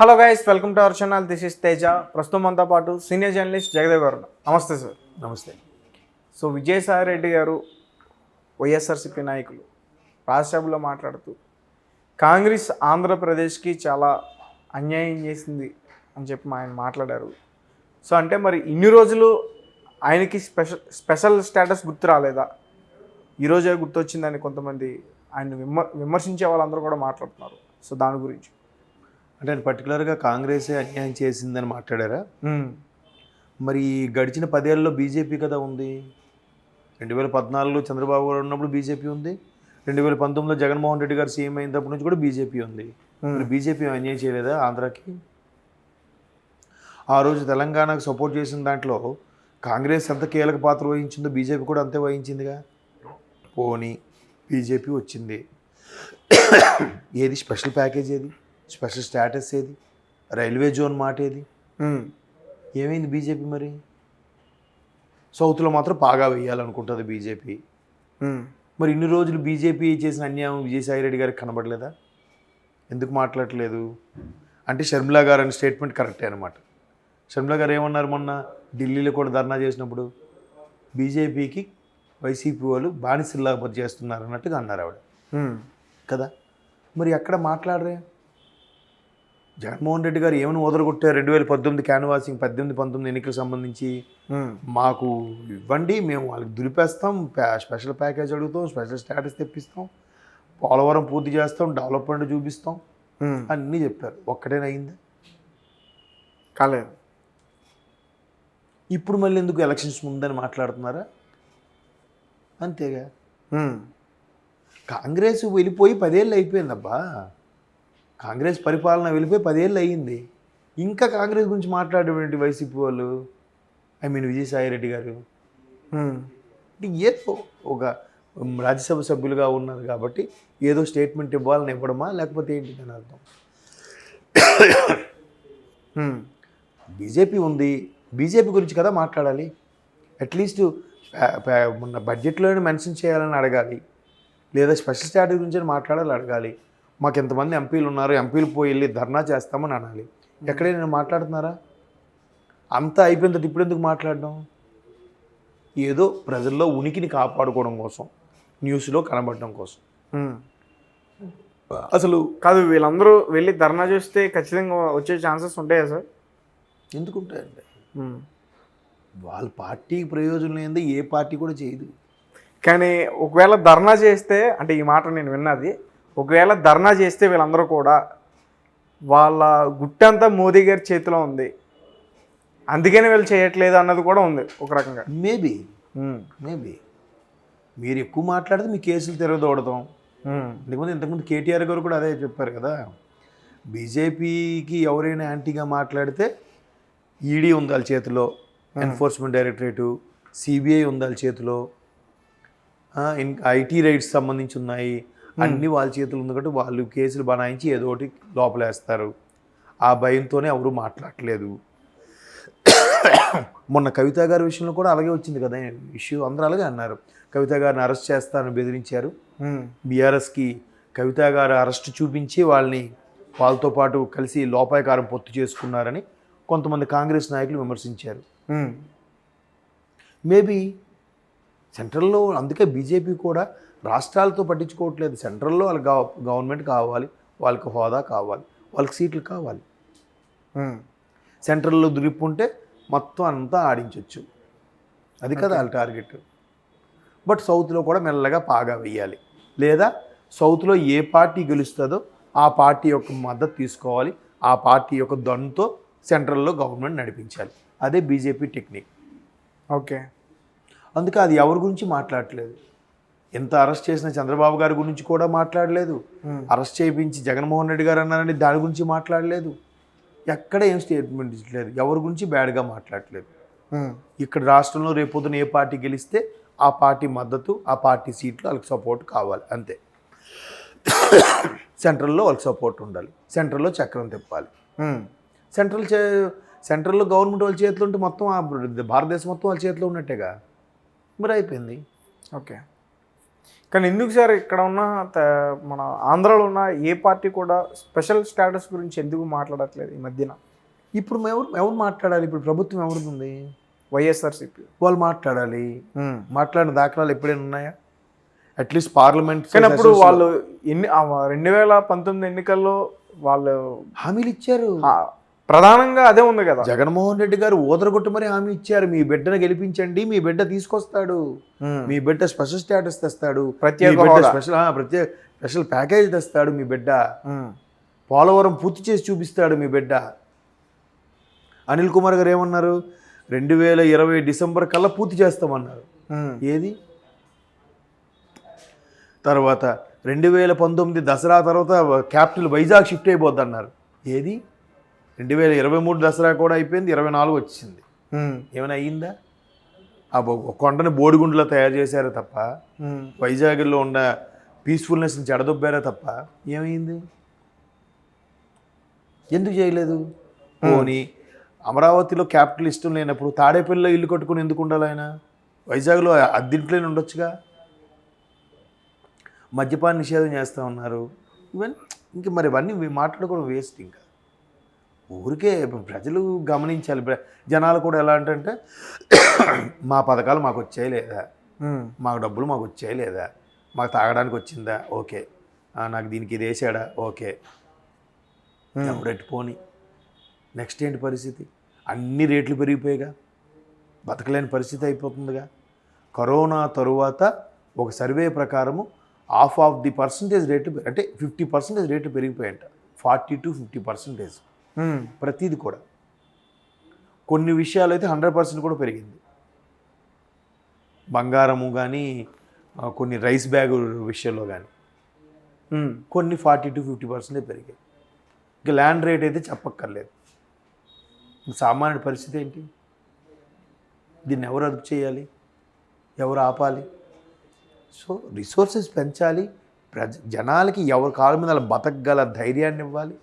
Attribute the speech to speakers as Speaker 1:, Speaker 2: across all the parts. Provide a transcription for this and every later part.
Speaker 1: Hello guys welcome to our channel. This is Teja. ప్రస్తుతం మనతో పాటు సీనియర్ జర్నలిస్ట్ జగదేవ్ గారు. నమస్తే సార్.
Speaker 2: నమస్తే.
Speaker 1: సో విజయసాయి రెడ్డి గారు వైఎస్ఆర్సీపీ నాయకులు రాజ్యసభలో మాట్లాడుతూ కాంగ్రెస్ ఆంధ్రప్రదేశ్కి చాలా అన్యాయం చేసింది అని చెప్పి మా ఆయన మాట్లాడారు. సో అంటే మరి ఇన్ని రోజులు ఆయనకి స్పెషల్ స్పెషల్ స్టేటస్ గుర్తు రాలేదా? ఈరోజే గుర్తొచ్చిందని కొంతమంది ఆయన విమర్ విమర్శించే వాళ్ళందరూ కూడా మాట్లాడుతున్నారు. సో దాని గురించి.
Speaker 2: అంటే పర్టికులర్గా కాంగ్రెసే అన్యాయం చేసిందని మాట్లాడారా. మరి గడిచిన పదేళ్ళలో బీజేపీ కదా ఉంది. రెండు వేల పద్నాలుగులో చంద్రబాబు గారు ఉన్నప్పుడు బీజేపీ ఉంది. రెండు వేల పంతొమ్మిదిలో జగన్మోహన్ రెడ్డి గారు సీఎం అయినప్పటి నుంచి కూడా బీజేపీ ఉంది. మరి బీజేపీ అన్యాయం చేయలేదా ఆంధ్రాకి? ఆ రోజు తెలంగాణకు సపోర్ట్ చేసిన దాంట్లో కాంగ్రెస్ ఎంత కీలక పాత్ర వహించిందో బీజేపీ కూడా అంతే వహించిందిగా. పోనీ బీజేపీ వచ్చింది. ఏది? స్పెషల్ ప్యాకేజ్ ఏది? స్పెషల్ స్టేటస్ ఏది? రైల్వే జోన్ మాట ఏది. ఏమైంది బీజేపీ మరి? సౌత్లో మాత్రం బాగా వేయాలనుకుంటుంది బీజేపీ. మరి ఇన్ని రోజులు బీజేపీ చేసిన అన్యాయం విజయసాయి రెడ్డి గారికి కనబడలేదా? ఎందుకు మాట్లాడట్లేదు? అంటే షర్మిలా గారు అనే స్టేట్మెంట్ కరెక్టే అనమాట షర్మిలా గారు ఏమన్నారు మొన్న? ఢిల్లీలో కూడా ధర్నా చేసినప్పుడు బీజేపీకి వైసీపీ వాళ్ళు బానిసల్లా చేస్తున్నారు అన్నట్టుగా అన్నారు ఆవిడ. కదా? మరి ఎక్కడ మాట్లాడరే? జగన్మోహన్ రెడ్డి గారు ఏమైనా ఓదరగొట్టారు రెండు వేల పద్దెనిమిది క్యాన్వాసింగ్ పద్దెనిమిది పంతొమ్మిది ఎన్నికలకు సంబంధించి. మాకు ఇవ్వండి మేము వాళ్ళకి దులిపేస్తాం స్పెషల్ ప్యాకేజ్ అడుగుతాం స్పెషల్ స్టేటస్ తెప్పిస్తాం పోలవరం పూర్తి చేస్తాం డెవలప్మెంట్ చూపిస్తాం. అన్నీ చెప్పారు. ఒక్కటేనా అయిందా?
Speaker 1: కాలేదు.
Speaker 2: ఇప్పుడు మళ్ళీ ఎందుకు ఎలక్షన్స్ ముందని మాట్లాడుతున్నారా? అంతేగా. కాంగ్రెస్ వెళ్ళిపోయి పదేళ్ళు అయిపోయిందబ్బా. కాంగ్రెస్ పరిపాలన వెళ్ళిపోయి పదేళ్ళు అయ్యింది. ఇంకా కాంగ్రెస్ గురించి మాట్లాడేటువంటి వైసీపీ వాళ్ళు ఐ మీన్ విజయసాయి రెడ్డి గారు ఏదో ఒక రాజ్యసభ సభ్యులుగా ఉన్నారు కాబట్టి ఏదో స్టేట్మెంట్ ఇవ్వాలని ఇవ్వడమా లేకపోతే ఏంటి అని అర్థం? బీజేపీ ఉంది. బీజేపీ గురించి కదా మాట్లాడాలి? అట్లీస్ట్ మొన్న బడ్జెట్లోనే మెన్షన్ చేయాలని అడగాలి. లేదా స్పెషల్ స్టాటస్ గురించి మాట్లాడాలి అడగాలి. మాకు ఎంతమంది ఎంపీలు ఉన్నారు ఎంపీలు పోయి వెళ్ళి ధర్నా చేస్తామని అనాలి. ఎక్కడే నేను మాట్లాడుతున్నారా? అంతా అయిపోయిన తర్వాత ఇప్పుడు ఎందుకు మాట్లాడడం? ఏదో ప్రజల్లో ఉనికిని కాపాడుకోవడం కోసం న్యూస్లో కనబడడం కోసం. అసలు
Speaker 1: కాదు వీళ్ళందరూ వెళ్ళి ధర్నా చేస్తే ఖచ్చితంగా వచ్చే ఛాన్సెస్ ఉంటాయా సార్?
Speaker 2: ఎందుకుంటాయండి
Speaker 1: మ్మ్.
Speaker 2: వాళ్ళ పార్టీకి ప్రయోజనం లేనిది ఏ పార్టీ కూడా చేయదు.
Speaker 1: కానీ ఒకవేళ ధర్నా చేస్తే అంటే ఈ మాట నేను విన్నది ఒకవేళ ధర్నా చేస్తే వీళ్ళందరూ కూడా వాళ్ళ గుట్టంతా మోదీ గారి చేతిలో ఉంది. అందుకని వీళ్ళు చేయట్లేదు అన్నది కూడా ఉంది ఒక రకంగా.
Speaker 2: మేబీ. మేబీ మీరు ఎక్కువ మాట్లాడితే మీ కేసులు తిరగదోడతాం
Speaker 1: మ్మ్.
Speaker 2: ఇంతకుముందు ఇంతకుముందు కేటీఆర్ గారు కూడా అదే చెప్పారు కదా. బీజేపీకి ఎవరైనా యాంటీగా మాట్లాడితే ఈడీ ఉంది వాళ్ళ చేతిలో ఎన్ఫోర్స్మెంట్ డైరెక్టరేటు సిబిఐ ఉంది వాళ్ళ చేతిలో. ఇంకా ఐటీ రైట్స్ సంబంధించి ఉన్నాయి. అన్ని వాళ్ళ చేతులు ఉంది కాబట్టి వాళ్ళు కేసులు బనాయించి ఏదో ఒకటి లోపలేస్తారు. ఆ భయంతోనే ఎవరు మాట్లాడట్లేదు. మొన్న కవిత గారి విషయంలో కూడా అలాగే వచ్చింది కదా ఇష్యూ అందరూ అలాగే అన్నారు. కవిత గారిని అరెస్ట్ చేస్తారని బెదిరించారు. బీఆర్ఎస్కి కవిత గారు అరెస్ట్ చూపించి వాళ్ళని వాళ్ళతో పాటు కలిసి లోపాయకారం పొత్తు చేసుకున్నారని కొంతమంది కాంగ్రెస్ నాయకులు విమర్శించారు. మేబీ సెంట్రల్లో అందుకే బీజేపీ కూడా రాష్ట్రాలతో పట్టించుకోవట్లేదు. సెంట్రల్లో వాళ్ళకి గవ- గవర్నమెంట్ కావాలి వాళ్ళకి హోదా కావాలి వాళ్ళకి సీట్లు కావాలి. సెంట్రల్లో దురిపు ఉంటే మొత్తం అంతా ఆడించవచ్చు అది కదా వాళ్ళ టార్గెట్. బట్ సౌత్లో కూడా మెల్లగా పాగా వేయాలి లేదా సౌత్లో ఏ పార్టీ గెలుస్తుందో ఆ పార్టీ యొక్క మద్దతు తీసుకోవాలి. ఆ పార్టీ యొక్క దన్తో సెంట్రల్లో గవర్నమెంట్ నడిపించాలి. అదే బీజేపీ టెక్నిక్.
Speaker 1: ఓకే.
Speaker 2: అందుకే అది ఎవరి గురించి మాట్లాడట్లేదు. ఎంత అరెస్ట్ చేసిన చంద్రబాబు గారి గురించి కూడా మాట్లాడలేదు.
Speaker 1: మ్మ్.
Speaker 2: అరెస్ట్ చేయించి జగన్మోహన్ రెడ్డి గారు అన్నారని దాని గురించి మాట్లాడలేదు. ఎక్కడ ఏం స్టేట్మెంట్ ఇచ్చలేదు ఎవరి గురించి బ్యాడ్గా మాట్లాడలేదు.
Speaker 1: మ్మ్.
Speaker 2: ఇక్కడ రాష్ట్రంలో రేపొద్దున ఏ పార్టీ గెలిస్తే ఆ పార్టీ మద్దతు ఆ పార్టీ సీట్లు వాళ్ళకి సపోర్ట్ కావాలి అంతే. సెంట్రల్లో వాళ్ళకి సపోర్ట్ ఉండాలి. సెంట్రల్లో చక్రం తిప్పాలి.
Speaker 1: మ్మ్.
Speaker 2: సెంట్రల్ చే సెంట్రల్లో గవర్నమెంట్ వాళ్ళ చేతిలో ఉంటే మొత్తం భారతదేశం మొత్తం వాళ్ళ చేతిలో ఉన్నట్టేగా? మరి అయిపోయింది.
Speaker 1: ఓకే కానీ ఎందుకు సార్ ఇక్కడ ఉన్న త- మన ఆంధ్రాలో ఉన్న ఏ పార్టీ కూడా స్పెషల్ స్టేటస్ గురించి ఎందుకు మాట్లాడట్లేదు ఈ మధ్యన?
Speaker 2: ఇప్పుడు ఎవరు ఎవరు మాట్లాడాలి? ఇప్పుడు ప్రభుత్వం ఎవరిది ఉంది
Speaker 1: వైఎస్ఆర్సీపీ.
Speaker 2: వాళ్ళు మాట్లాడాలి. మాట్లాడిన దాఖలాలు ఎప్పుడైనా ఉన్నాయా? అట్లీస్ట్ పార్లమెంట్
Speaker 1: కానీ అప్పుడు వాళ్ళు ఎన్ని రెండు వేల పంతొమ్మిది ఎన్నికల్లో వాళ్ళు
Speaker 2: హామీలు ఇచ్చారు.
Speaker 1: ప్రధానంగా అదే ఉంది కదా.
Speaker 2: జగన్మోహన్ రెడ్డి గారు ఊదరగొట్టు మరి హామీ ఇచ్చారు. మీ బిడ్డను గెలిపించండి మీ బిడ్డ తీసుకొస్తాడు. మీ బిడ్డ స్పెషల్ స్టేటస్ తెస్తాడు.
Speaker 1: ప్రత్యేక.
Speaker 2: స్పెషల్ ప్రత్యేక స్పెషల్ ప్యాకేజ్ తెస్తాడు మీ బిడ్డ. పోలవరం పూర్తి చేసి చూపిస్తాడు మీ బిడ్డ. అనిల్ కుమార్ గారు ఏమన్నారు? రెండు వేల ఇరవై డిసెంబర్ కల్లా పూర్తి చేస్తామన్నారు. ఏది? తర్వాత రెండు వేల పంతొమ్మిది దసరా తర్వాత క్యాపిటల్ వైజాగ్ షిఫ్ట్ అయిపోద్ది అన్నారు ఏది? రెండు వేల ఇరవై మూడు దసరా కూడా అయిపోయింది ఇరవై నాలుగు వచ్చింది. ఏమైనా అయ్యిందా? ఆ కొండని బోడిగుండులో తయారు చేశారు తప్ప. వైజాగ్లో ఉన్న పీస్ఫుల్నెస్ని చెడదొబ్బారా తప్ప ఏమైంది? ఎందుకు చేయలేదు? పోనీ అమరావతిలో క్యాపిటల్ ఇష్టం లేనప్పుడు తాడేపల్లిలో ఇల్లు కట్టుకుని ఎందుకు ఉండాలి ఆయన? వైజాగ్లో అద్దెంట్లోనే ఉండొచ్చుగా? మద్యపాన నిషేధం చేస్తూ ఉన్నారు. ఇవన్నీ ఇంక మరి ఇవన్నీ మాట్లాడుకోవడం వేస్ట్ ఇంకా. ఊరికే ప్రజలు గమనించాలి. జనాలు కూడా ఎలా అంటే మా పథకాలు మాకు వచ్చాయి లేదా. మాకు డబ్బులు మాకు వచ్చాయి లేదా? మాకు తాగడానికి వచ్చిందా? ఓకే. నాకు దీనికి ఇది వేసాడా? ఓకే. ఎవరెట్టి పోని. నెక్స్ట్ ఏంటి పరిస్థితి? అన్ని రేట్లు పెరిగిపోయాయిగా. బతకలేని పరిస్థితి అయిపోతుందిగా. కరోనా తరువాత ఒక సర్వే ప్రకారము హాఫ్ ఆఫ్ ది పర్సంటేజ్ రేట్లు పె- అంటే ఫిఫ్టీ పర్సెంటేజ్ రేట్లు పెరిగిపోయాయంట ఫార్టీ టు ఫిఫ్టీ పర్సెంటేజ్. ప్రతిది కూడా. కొన్ని విషయాలు అయితే హండ్రెడ్ పర్సెంట్ కూడా పెరిగింది. బంగారము కానీ కొన్ని రైస్ బ్యాగ్ విషయంలో కానీ కొన్ని ఫార్టీ టు ఫిఫ్టీ పర్సెంటే పెరిగాయి. ఇంకా ల్యాండ్ రేట్ అయితే చెప్పక్కర్లేదు. సామాన్య సామాన్యుడి పరిస్థితి ఏంటి? దీన్ని ఎవరు అదుపు చేయాలి? ఎవరు ఆపాలి? సో రిసోర్సెస్ పెంచాలి. ప్రజ జనాలకి ఎవరి కాళ్ళ మీద బతకగల ధైర్యాన్ని ఇవ్వాలి.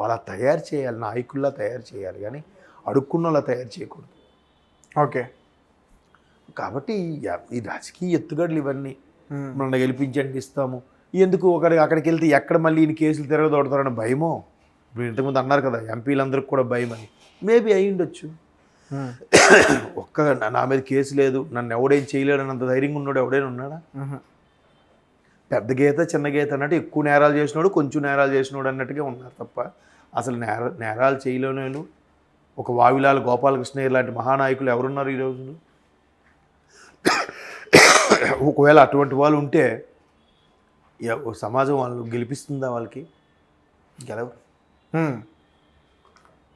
Speaker 2: వాళ్ళ తయారు చేయాలి నాయకుల్లా తయారు చేయాలి కానీ అడుక్కున్నలా తయారు చేయకూడదు.
Speaker 1: ఓకే.
Speaker 2: కాబట్టి ఈ- రాజకీయ ఎత్తుగడలు ఇవన్నీ. మనల్ని గెలిపించండి ఇస్తాము. ఎందుకు ఒకటి అక్కడికి వెళ్తే ఎక్కడ మళ్ళీ ఈయన కేసులు తిరగదోడతారని భయమో? ఇప్పుడు ఇంతకుముందు అన్నారు కదా ఎంపీలందరికీ కూడా భయం అని. మేబీ అయి ఉండొచ్చు. ఒక్క నా- మీద కేసు లేదు నన్ను ఎవడేం చేయలేడన్నంత ధైర్యంగా ఉన్నాడు ఎవడైనా ఉన్నాడా. పెద్ద గీత చిన్న గీత అన్నట్టు ఎక్కువ నేరాలు చేసినోడు కొంచెం నేరాలు చేసినోడు అన్నట్టుగా ఉన్నారు తప్ప అసలు నేర నేరాలు చేయలేను ఒక వావిలాల గోపాలకృష్ణ లాంటి మహానాయకులు ఎవరున్నారు ఈ రోజున? ఒకవేళ అటువంటి వాళ్ళు ఉంటే సమాజం వాళ్ళు గెలిపిస్తుందా వాళ్ళకి? గెలవరు